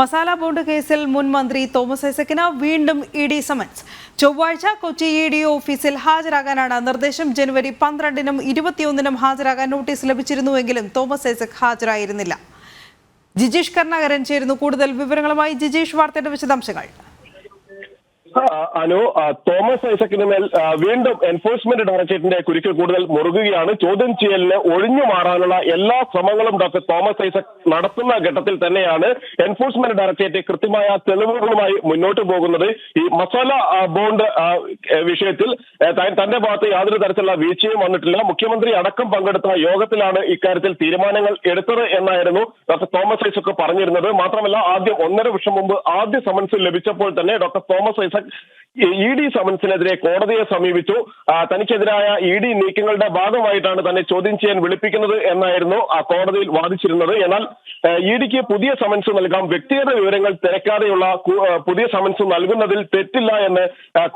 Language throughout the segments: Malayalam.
മസാല ബോണ്ട് കേസിൽ മുൻ മന്ത്രി തോമസ് ഐസക്കിന് വീണ്ടും ഇ ഡി സമൻസ്. ചൊവ്വാഴ്ച കൊച്ചി ഇ ഡി ഓഫീസിൽ ഹാജരാകാനാണ് നിർദ്ദേശം. ജനുവരി പന്ത്രണ്ടിനും ഇരുപത്തിയൊന്നിനും ഹാജരാകാൻ നോട്ടീസ് ലഭിച്ചിരുന്നുവെങ്കിലും തോമസ് ഐസക് ഹാജരായിരുന്നില്ല. ജിജീഷ് കരുണാകരൻ ചേരുന്നു കൂടുതൽ വിവരങ്ങളുമായി ജിജീഷ് വാർത്തയുടെ വിശദാംശങ്ങൾ. അനു തോമസ് ഐസക്കിന് മേൽ വീണ്ടും എൻഫോഴ്സ്മെന്റ് ഡയറക്ടറേറ്റിന്റെ കുരുക്ക് കൂടുതൽ മുറുകുകയാണ്. ചോദ്യം ചെയ്യലിന് ഒഴിഞ്ഞു മാറാനുള്ള എല്ലാ ശ്രമങ്ങളും ഡോക്ടർ തോമസ് ഐസക് നടത്തുന്ന ഘട്ടത്തിൽ തന്നെയാണ് എൻഫോഴ്സ്മെന്റ് ഡയറക്ടറേറ്റ് കൃത്യമായ തെളിവുകളുമായി മുന്നോട്ട് പോകുന്നത്. ഈ മസാല ബോണ്ട് വിഷയത്തിൽ തന്റെ ഭാഗത്ത് യാതൊരു തരത്തിലുള്ള വീഴ്ചയും വന്നിട്ടില്ല. മുഖ്യമന്ത്രി അടക്കം പങ്കെടുത്ത യോഗത്തിലാണ് ഇക്കാര്യത്തിൽ തീരുമാനങ്ങൾ എടുത്തത് എന്നായിരുന്നു ഡോക്ടർ തോമസ് ഐസക് പറഞ്ഞിരുന്നത്. മാത്രമല്ല ആദ്യം ഒന്നര വർഷം മുമ്പ് ആദ്യ സമൻസ് ലഭിച്ചപ്പോൾ തന്നെ doctor Thomas Isaac that's E D സമൻസിനെതിരെ കോടതിയെ സമീപിച്ചു. തനിക്കെതിരായ ഇ ഡി നീക്കങ്ങളുടെ ഭാഗമായിട്ടാണ് തന്നെ ചോദ്യം ചെയ്യാൻ വിളിപ്പിക്കുന്നത് എന്നായിരുന്നു കോടതിയിൽ വാദിച്ചിരുന്നത്. എന്നാൽ ഇ ഡിക്ക് പുതിയ സമൻസ് നൽകാം. വ്യക്തിഗത വിവരങ്ങൾ തിരക്കാതെയുള്ള പുതിയ സമൻസ് നൽകുന്നതിൽ തെറ്റില്ല എന്ന്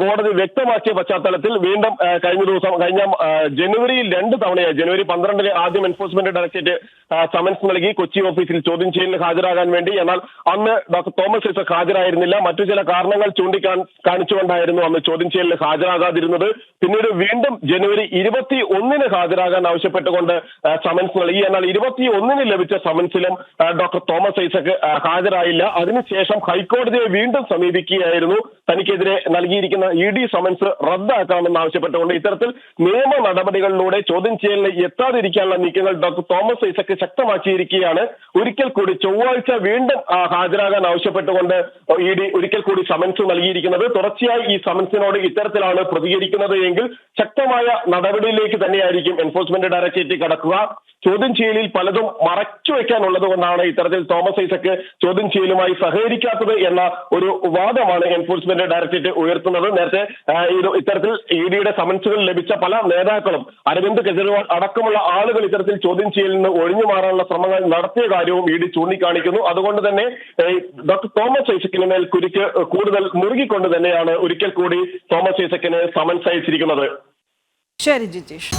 കോടതി വ്യക്തമാക്കിയ പശ്ചാത്തലത്തിൽ വീണ്ടും കഴിഞ്ഞ ദിവസം കഴിഞ്ഞ ജനുവരിയിൽ രണ്ട് തവണയായി ജനുവരി പന്ത്രണ്ടിന് ആദ്യം എൻഫോഴ്സ്മെന്റ് ഡയറക്ടറേറ്റ് സമൻസ് നൽകി കൊച്ചി ഓഫീസിൽ ചോദ്യം ചെയ്യലിന് ഹാജരാകാൻ വേണ്ടി. എന്നാൽ അന്ന് ഡോക്ടർ തോമസ് ഐസക് ഹാജരായിരുന്നില്ല. മറ്റു ചില കാരണങ്ങൾ ചൂണ്ടിക്കാൺ കാണിച്ചുകൊണ്ടായിരുന്നു അന്ന് ചോദ്യം ചെയ്യലിന് ഹാജരാകാതിരുന്നത്. പിന്നീട് വീണ്ടും ജനുവരി ഇരുപത്തി ഒന്നിന് ഹാജരാകാൻ ആവശ്യപ്പെട്ടുകൊണ്ട് സമൻസ് നൽകി. എന്നാൽ ഇരുപത്തി ഒന്നിന് ലഭിച്ച സമൻസിലും ഡോക്ടർ തോമസ് ഐസക് ഹാജരായില്ല. അതിനുശേഷം ഹൈക്കോടതിയെ വീണ്ടും സമീപിക്കുകയായിരുന്നു. തനിക്കെതിരെ നൽകിയിരിക്കുന്ന ഇ ഡി സമൻസ് റദ്ദാക്കണമെന്ന് ആവശ്യപ്പെട്ടുകൊണ്ട് ഇത്തരത്തിൽ നിയമ നടപടികളിലൂടെ ചോദ്യം ചെയ്യലിന് എത്താതിരിക്കാനുള്ള നീക്കങ്ങൾ ഡോക്ടർ തോമസ് ഐസക് ശക്തമാക്കിയിരിക്കുകയാണ്. ഒരിക്കൽ കൂടി ചൊവ്വാഴ്ച വീണ്ടും ഹാജരാകാൻ ആവശ്യപ്പെട്ടുകൊണ്ട് ഇ ഡി ഒരിക്കൽ കൂടി സമൻസ് നൽകിയിരിക്കുന്നത്. തുടർച്ചയായി ഈ സമൻസിനോട് ഇത്തരത്തിലാണ് പ്രതികരിക്കുന്നത് എങ്കിൽ ശക്തമായ നടപടിയിലേക്ക് തന്നെയായിരിക്കും എൻഫോഴ്സ്മെന്റ് ഡയറക്ടറേറ്റ് കടക്കുക. ചോദ്യം ചെയ്യലിൽ പലതും മറച്ചു വെക്കാനുള്ളത് കൊണ്ടാണ് ഇത്തരത്തിൽ തോമസ് ഐസക്ക് ചോദ്യം ചെയ്യലുമായി സഹകരിക്കാത്തത് എന്ന ഒരു വാദമാണ് എൻഫോഴ്സ്മെന്റ് ഡയറക്ടറേറ്റ് ഉയർത്തുന്നത്. നേരത്തെ ഇത്തരത്തിൽ ഇ ഡിയുടെ സമൻസുകൾ ലഭിച്ച പല നേതാക്കളും അരവിന്ദ് കെജ്രിവാൾ അടക്കമുള്ള ആളുകൾ ഇത്തരത്തിൽ ചോദ്യം ചെയ്യലിൽ നിന്ന് ഒഴിഞ്ഞു മാറാനുള്ള ശ്രമങ്ങൾ നടത്തിയ കാര്യവും ഇ ഡി ചൂണ്ടിക്കാണിക്കുന്നു. അതുകൊണ്ട് തന്നെ ഡോക്ടർ തോമസ് ഐസക്കിന് മേൽ കുരുക്ക് കൂടുതൽ മുറുകിക്കൊണ്ട് തന്നെയാണ് ഒരിക്കൽ കൂടി തോമസ് ഐസക്കിന് സമൻസ് അയച്ചിരിക്കുന്നത് ശരി ജിജീഷ്.